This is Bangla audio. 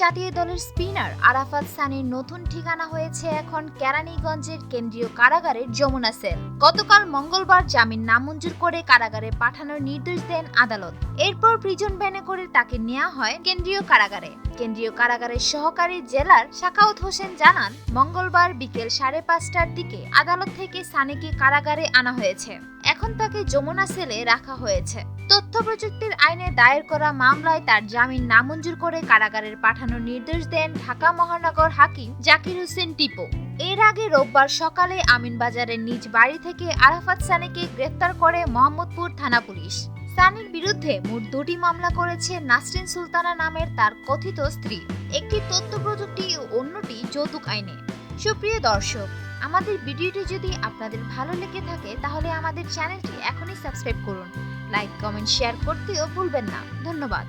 জাতীয় দলের স্পিনার আরাফাত সানির নতুন ঠিকানা হয়েছে এখন কেরানীগঞ্জের কেন্দ্রীয় কারাগারের যমুনা সেল। গতকাল মঙ্গলবার জামিন নামঞ্জুর করে কারাগারে পাঠানোর নির্দেশ দেন আদালত। এরপর প্রিজন ভ্যানে করে তাকে নেওয়া হয় কেন্দ্রীয় কারাগারে। কেন্দ্রীয় কারাগারের সহকারী জেলার শাকাউত হোসেন জানান, মঙ্গলবার বিকেল সাড়ে পাঁচটার দিকে আদালত থেকে সানিকে কারাগারে আনা হয়েছে। এখন তাকে যমুনা সেলে রাখা হয়েছে। তথ্য প্রযুক্তির আইনে দায়ের করা মামলায় তার জামিন নামঞ্জুর করে কারাগারের পাঠানোর নির্দেশ দেন ঢাকা মহানগর হাকিম জাকির হোসেন টিপো। এর আগে রোববার সকালে আমিনবাজারের নিজ বাড়ি থেকে আরাফাত সানিকে গ্রেফতার করে মোহাম্মদপুর থানা পুলিশ। সানির বিরুদ্ধে মোট দুটি মামলা করেছে নাসরিন সুলতানা নামের তার কথিত স্ত্রী। একটি তথ্য প্রযুক্তি ও অন্যটি যৌতুক আইনে। সুপ্রিয় দর্শক আমাদের ভিডিওটি যদি আপনাদের ভালো লেগে থাকে, তাহলে আমাদের চ্যানেলটি এখনই সাবস্ক্রাইব করুন। লাইক, কমেন্ট, শেয়ার করতেও ভুলবেন না। ধন্যবাদ।